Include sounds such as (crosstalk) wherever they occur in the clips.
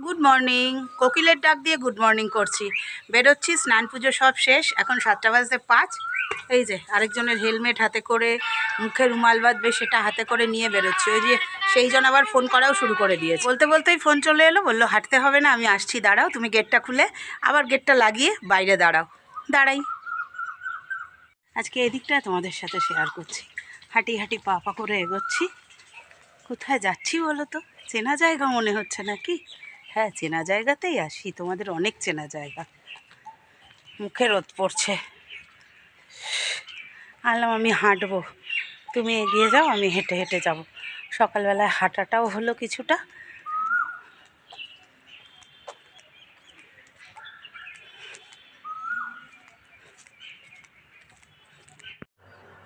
Good morning কোকিলের ডাক দিয়ে গুড মর্নিং করছি। বেরোচ্ছি, স্নান পুজো সব শেষ, এখন সাতটা বাজতে পাঁচ। এই যে, আরেকজনের হেলমেট হাতে করে মুখে রুমাল বাঁধবে, সেটা হাতে করে নিয়ে বেরোচ্ছি। ওই যে সেই জন আবার ফোন করাও শুরু করে দিয়েছে। বলতে বলতেই ফোন চলে এলো, বলল, হাঁটতে হবে না, আমি আসছি, দাঁড়াও, তুমি গেটটা খুলে, আবার গেটটা লাগিয়ে বাইরে দাঁড়াও। দাঁড়াই। আজকে এদিকটা তোমাদের সাথে শেয়ার করছি। হাঁটি হাঁটি পা পা করে এগোচ্ছি। কোথায় যাচ্ছি বলো তো? চেনা জায়গা মনে হচ্ছে নাকি? হ্যাঁ চেনা জায়গাতেই আসি। তোমাদের অনেক চেনা জায়গা। মুখে রোদ পড়ছে। আনলাম আমি হাঁটবো। তুমি এগিয়ে যাও, আমি হেঁটে হেঁটে যাব। সকালবেলায় হাঁটাটাও হলো কিছুটা।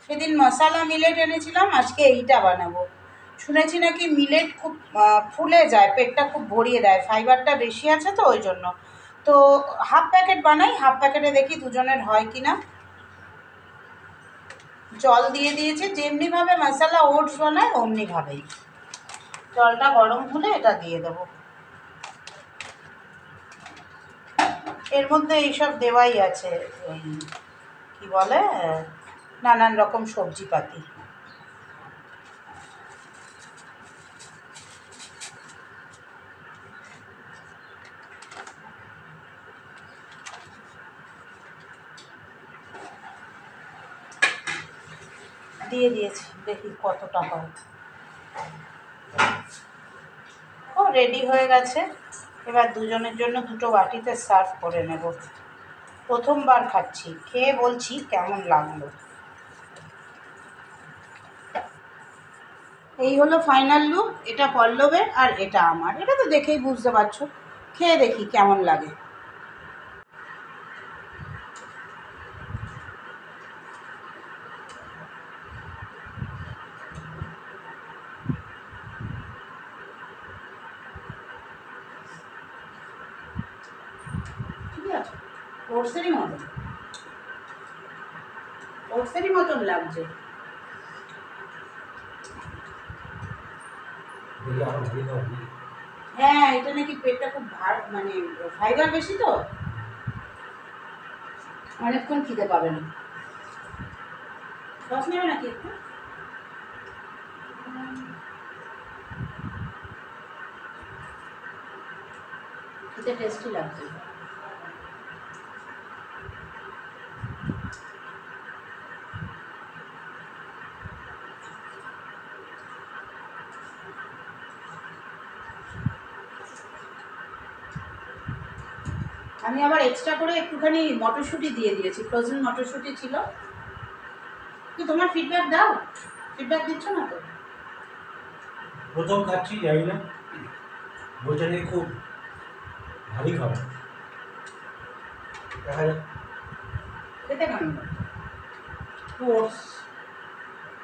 সেদিন মশালা মিলেট এনেছিলাম আজকে এইটা বানাবো। শুনেছি নাকি মিলেট খুব ফুলে যায়, পেটটা খুব ভরিয়ে দেয় ফাইবারটা বেশি আছে তো ওই জন্য। তো হাফ প্যাকেট বানাই হাফ প্যাকেটে দেখি দুজনের হয় কি না জল দিয়ে দিয়েছে, যেমনিভাবে মশালা ওটস বানায় অমনিভাবেই। জলটা গরম হলে এটা দিয়ে দেবো। এর মধ্যে এইসব দেওয়াই আছে, ওই, কি বলে, নানান রকম সবজিপাতি। দিয়ে দিয়েছি, দেখি কতটা হয় ও রেডি হয়ে গেছে। এবার দুজনের জন্য দুটো বাটিতে সার্ভ করে নেব। প্রথমবার খাচ্ছি, খেয়ে বলছি কেমন লাগল। এই হলো ফাইনাল লুক এটা পল্লবের আর এটা আমার। এটা তো দেখেই বুঝতে পারছ। খেয়ে দেখি কেমন লাগে ঠিক আছে ওটসেরই মতন। ওটসেরই মতন লাগছে। হ্যাঁ এটা নাকি পেটটা খুব ভার মানে ফাইবার বেশি তো। অনেকক্ষণ খিদে পাবে না। সস নেবে নাকি একটু? খেতে টেস্টি লাগছে। আমি আবার এক্সট্রা করে একটুখানি মটরশুঁটি দিয়ে দিয়েছি। ফ্রোজেন মটরশুঁটি ছিল। কি তোমার ফিডব্যাক দাও। ফিডব্যাক দিচ্ছ না তো? প্রথম খাচ্ছি জানি না। বইটা নিয়ে খুব ভারী খাবার। দেখা যাক। খেতে কেমন ওটস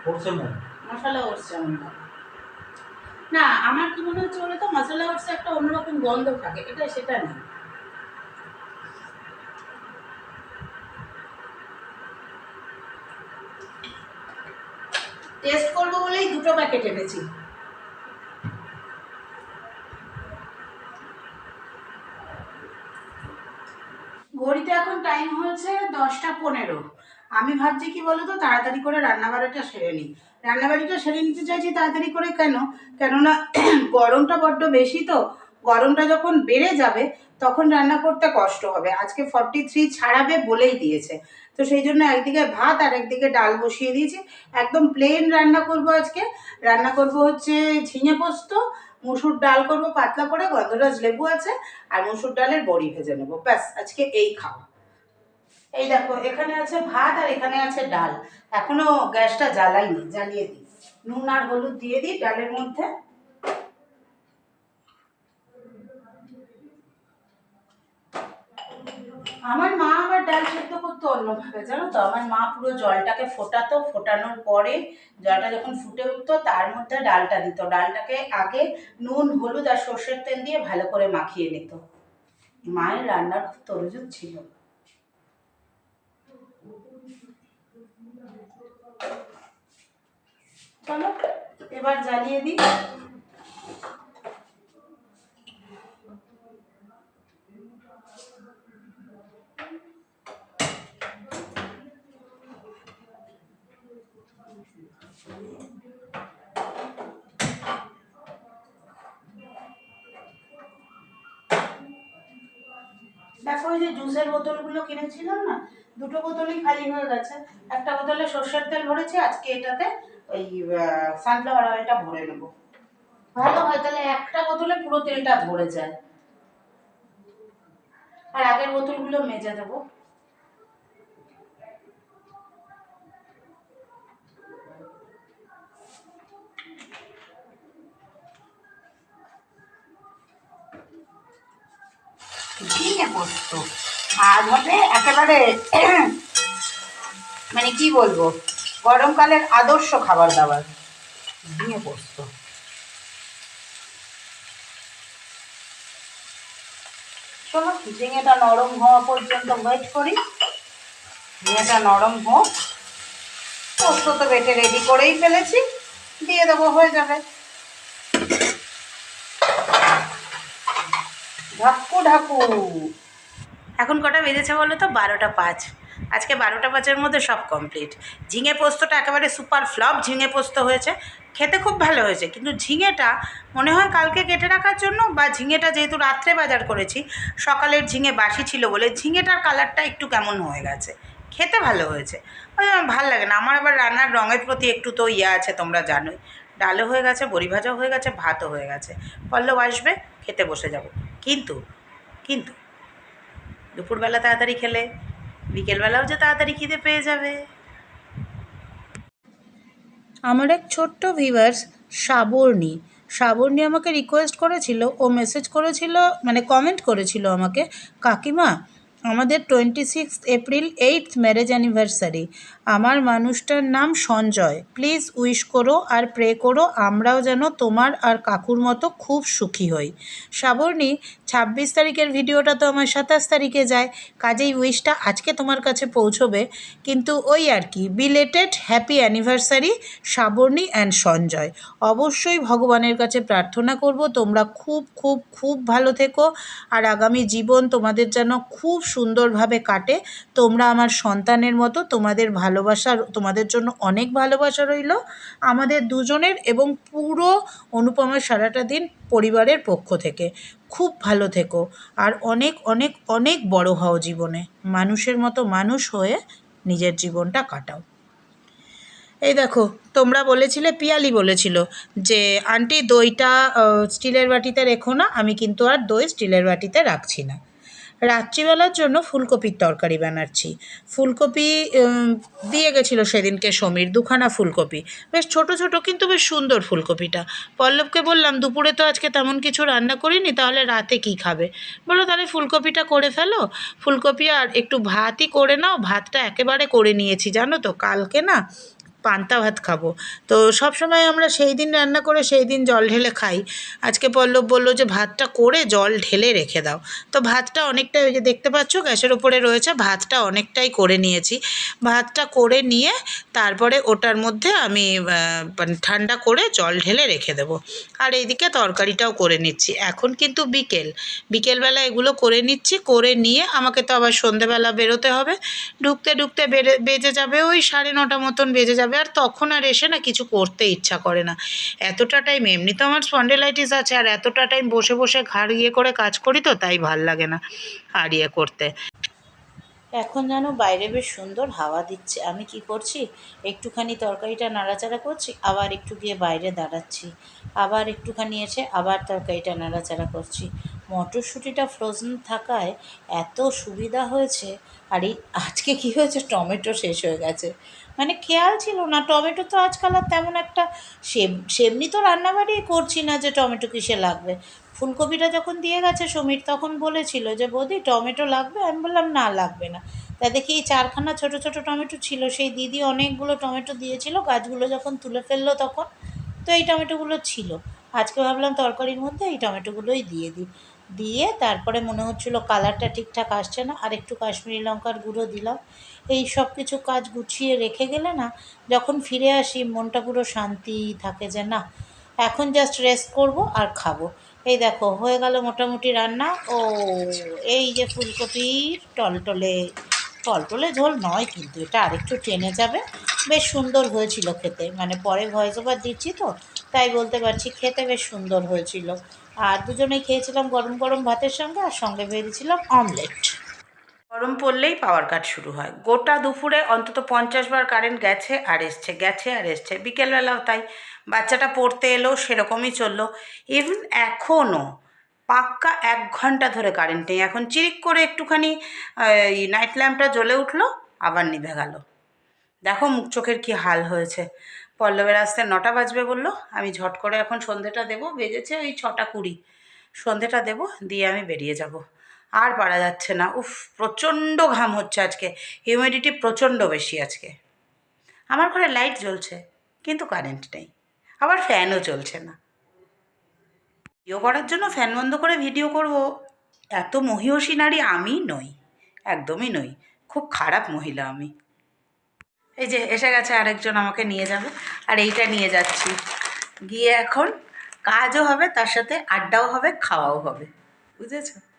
ওটসের মতো মশলা ওটস যেমন না আমার কি মনে হচ্ছে বলে তো মশলা ওটসে একটা অন্যরকম গন্ধ থাকে। এটা সেটা নেই টেস্ট করব বলেই দুটো প্যাকেট এনেছি। ঘড়িতে এখন টাইম হয়েছে দশটা পনেরো। আমি ভাবছি কি বলো তো তাড়াতাড়ি করে রান্নাবাড়িটা সেরে নিই। রান্নাবাড়িটা সেরে নিতে চাইছি তাড়াতাড়ি করে কেন? কেননা (clears throat) গরমটা বড্ড বেশি তো, গরমটা যখন বেড়ে যাবে রান্না করতে কষ্ট হবে। আজকে ফর্টি থ্রি ছাড়াবে বলেই দিয়েছে। তো সেই জন্য একদিকে ভাত আর একদিকে ডাল বসিয়ে দিয়েছি। একদম প্লেন রান্না করব আজকে। রান্না করব হচ্ছে ঝিঙে পোস্ত, মুসুর ডাল করব পাতলা করে, গন্ধরাজ লেবু আছে, আর মুসুর ডালের বড়ি ভেজে নেব। ব্যাস, আজকে এই খাওয়া। এই দেখো, এখানে আছে ভাত আর এখানে আছে ডাল। এখনও গ্যাসটা জ্বালাইনি, জ্বালিয়ে দিই। নুন আর হলুদ দিয়ে দিই ডালের মধ্যে। আমার মা আবার ডাল সেদ্ধ করতো অন্যভাবে, জানো তো? আমার মা পুরো জলটাকে ফোটাতো, ফোটানোর পরে জলটা যখন ফুটে উঠতো, তার মধ্যে ডালটা দিত। ডালটাকে আগে নুন, হলুদ আর সর্ষের তেল দিয়ে ভালো করে মাখিয়ে নিত। মায়ের রান্নার খুব তরজুত ছিল। এবার জ্বালিয়ে দিই। দেখো ওই যে জুসের বোতলগুলো কিনেছিলাম না, দুটো বোতলই খালি হয়ে গেছে। একটা বোতলে সর্ষের তেল ভরেছি, আজকে এটাতে ওই সানফ্লাওয়ার অয়েলটা ভরে নেব। ভালো হয়, তাহলে একটা বোতলে পুরো তেলটা ভরে যায়। আর আগের বোতলগুলো মেজে দেবো। পোস্ত আজ হবে একেবারে মানে কি বলব, গরমকালের আদর্শ খাবার দাবার। ঝিঙে পোস্ত চলো, ঝিঙেটা নরম হওয়া পর্যন্ত ওয়েট করি। ঝিঙেটা নরম হোক। পোস্ত তো বেটে রেডি করেই ফেলেছি। দিয়ে দেবো, হয়ে যাবে। ঢাকু ঢাকু। এখন কটা বেজেছে বলো তো? বারোটা পাঁচ। আজকে বারোটা পাঁচের মধ্যে সব কমপ্লিট ঝিঙে পোস্তটা একেবারে সুপার ফ্লপ ঝিঙে পোস্ত হয়েছে। খেতে খুব ভালো হয়েছে, কিন্তু ঝিঙেটা মনে হয় কালকে কেটে রাখার জন্য বা ঝিঙেটা যেহেতু রাত্রে বাজার করেছি, সকালের ঝিঙে বাসি ছিল বলে ঝিঙেটার কালারটা একটু কেমন হয়ে গেছে। খেতে ভালো হয়েছে। ওই ভালো লাগে না। আমার আবার রান্নার রঙের প্রতি একটু তো ইয়ে আছে, তোমরা জানোই। ডালও হয়ে গেছে, বড়ি ভাজাও হয়ে গেছে, ভাতও হয়ে গেছে। পল্লব আসবে, খেতে বসে যাব। কিন্তু কিন্তু দুপুরবেলা তাড়াতাড়ি খেলে, বিকেলবেলাও যে তাড়াতাড়ি খিদে পেয়ে যাবে। আমার এক ছোট্ট ভিভার্স সাবর্ণী। সাবর্ণী আমাকে রিকোয়েস্ট করেছিল, ও মেসেজ করেছিল মানে কমেন্ট করেছিল আমাকে, কাকিমা, আমাদের twenty six April eight marriage anniversary আমার মানুষটার নাম সঞ্জয়। প্লিজ উইশ করো আর প্রে করো, আমরাও যেন তোমার আর কাকুর মতো খুব সুখী হই। সাবর্ণী, ছাব্বিশ তারিখের ভিডিওটা তো আমার সাতাশ তারিখে যায়, কাজেই উইশটা আজকে তোমার কাছে পৌঁছবে। কিন্তু ওই আর কি belated happy anniversary Saborni and Sanjay. অবশ্যই ভগবানের কাছে প্রার্থনা করব, তোমরা খুব খুব খুব ভালো থেকো। আর আগামী জীবন তোমাদের যেন খুব সুন্দরভাবে কাটে। তোমরা আমার সন্তানের মতো তোমাদের ভালোবাসার তোমাদের জন্য অনেক ভালোবাসা রইল। আমাদের দুজনের এবং পুরো অনুপমের সারাটা দিন পরিবারের পক্ষ থেকে। খুব ভালো থেকো। আর অনেক অনেক অনেক বড় হও জীবনে। মানুষের মতো মানুষ হয়ে নিজের জীবনটা কাটাও। এই দেখো, তোমরা বলেছিলে, পিয়ালি বলেছিল যে, আন্টি, দইটা স্টিলের বাটিতে রেখো না। আমি কিন্তু আর দই স্টিলের বাটিতে রাখছি না। রাত্রিবেলার জন্য ফুলকপির তরকারি বানাচ্ছি। ফুলকপি দিয়ে গেছিল সেদিনকে সমীর, দুখানা ফুলকপি। বেশ ছোট ছোট কিন্তু বেশ সুন্দর ফুলকপিটা। পল্লবকে বললাম, দুপুরে তো আজকে তেমন কিছু রান্না করিনি, তাহলে রাতে কি খাবে? বলল, তাহলে ফুলকপিটা করে ফেলো। ফুলকপি আর একটু ভাতই করে নাও, ভাতটা একেবারে করে নিয়েছি, জানো তো, কালকে না পান্তা ভাত খাব। তো সব সময় আমরা সেই দিন রান্না করে সেই দিন জল ঢেলে খাই। আজকে পল্লব বলল যে, ভাতটা করে জল ঢেলে রেখে দাও। তো ভাতটা অনেকটাই ওই যে দেখতে পাচ্ছ, গ্যাসের উপরে রয়েছে, ভাতটা অনেকটাই করে নিয়েছি। ভাতটা করে নিয়ে তারপরে ওটার মধ্যে আমি মানে ঠান্ডা করে জল ঢেলে রেখে দেবো। আর এইদিকে তরকারিটাও করে নিচ্ছি। এখন কিন্তু বিকেল। বিকেলবেলা এগুলো করে নিচ্ছি, করে নিয়ে আমাকে তো আবার সন্ধেবেলা বেরোতে হবে। ঢুকতে ঢুকতে বেড়ে, বেজে যাবে ওই সাড়ে নটা মতন বেজে যাবে। আর তখন আর এসে না কিছু করতে ইচ্ছা করে না। এতটা টাইম এমনি তো আমার স্পন্ডেলাইটিস আছে, আর এতটা টাইম বসে বসে ঘাড় ইয়ে করে কাজ করি তো, তাই ভালো লাগে না আর ইয়ে করতে। এখন যেন বাইরে বেশ সুন্দর হাওয়া দিচ্ছে। আমি কি করছি? একটুখানি তরকারিটা নাড়াচাড়া করছি, আবার একটু গিয়ে বাইরে দাঁড়াচ্ছি। আবার একটুখানি এসে আবার তরকারিটা নাড়াচাড়া করছি। মটরশুঁটিটা ফ্রোজেন থাকায় এত সুবিধা হয়েছে, আর এই আজকে কী হয়েছে? টমেটো শেষ হয়ে গেছে। মানে খেয়াল ছিল না, টমেটো তো আজকাল আর তেমন একটা সেম সেমনি তো রান্নাবাড়ি করছি না যে টমেটো কিসে লাগবে। ফুলকপিটা যখন দিয়ে গেছে সমীর তখন বলেছিল যে, বৌদি, টমেটো লাগবে? আমি বললাম, না, লাগবে না। তা দেখি এই চারখানা ছোট ছোট টমেটো ছিল, সেই দিদি অনেকগুলো টমেটো দিয়েছিল, গাছগুলো যখন তুলে ফেলল তখন, তো এই টমেটোগুলো ছিল। আজকে ভাবলাম তরকারির মধ্যে এই টমেটোগুলোই দিয়ে দিই। দিয়ে তারপরে মনে হচ্ছিল কালারটা ঠিকঠাক আসছে না আর একটু কাশ্মীরি লঙ্কার গুঁড়ো দিলাম। এই সব কিছু কাজ গুছিয়ে রেখে গেলে না, যখন ফিরে আসি মনটা পুরো শান্তি থাকে যে না, এখন জাস্ট রেস্ট করব আর খাব। এই দেখো, হয়ে গেল মোটামুটি রান্না। ও, এই যে ফুলকপির টলটলে টলটলে ঝোল নয় কিন্তু, এটা আরেকটু টেনে যাবে। বেশ সুন্দর হয়েছিল খেতে মানে পরে ভয়েস ওভার দিচ্ছি তো, তাই বলতে পারছি খেতে বেশ সুন্দর হয়েছিল। আর দুজনেই খেয়েছিলাম গরম গরম ভাতের সঙ্গে, আর সঙ্গে ভেজেছিলাম অমলেট গরম পড়লেই পাওয়ার কাট শুরু হয়। গোটা দুপুরে অন্তত পঞ্চাশ বার কারেন্ট গেছে আর এসছে, গেছে আর এসছে। বিকেলবেলাও তাই। বাচ্চাটা পড়তে এলো, সেরকমই চলল। ইভেন এখনও পাক্কা এক ঘণ্টা ধরে কারেন্ট নেই। এখন চিরিক করে একটুখানি নাইট ল্যাম্পটা জ্বলে উঠল, আবার নিভে গেল। দেখো মুখ চোখের কী হাল হয়েছে। পল্লবের আসতে নটা বাজবে বলল। আমি ঝট করে এখন সন্ধেটা দেবো, বেজেছে ওই ছটা কুড়ি। সন্ধেটা দেবো, দিয়ে আমি বেরিয়ে যাব। আর পারা যাচ্ছে না। উফ, প্রচণ্ড ঘাম হচ্ছে আজকে। হিউমিডিটি প্রচণ্ড বেশি আজকে। আমার ঘরে লাইট জ্বলছে, কিন্তু কারেন্ট নেই। আবার ফ্যানও চলছে না। ভিডিও করার জন্য ফ্যান বন্ধ করে ভিডিও করব। এত মহিষী নারী আমি নই, একদমই নই। খুব খারাপ মহিলা আমি। এই যে, এসে গেছে আরেকজন আমাকে নিয়ে যাবে, আর এইটা নিয়ে যাচ্ছি। গিয়ে এখন কাজও হবে, তার সাথে আড্ডাও হবে, খাওয়াও হবে। বুঝেছ?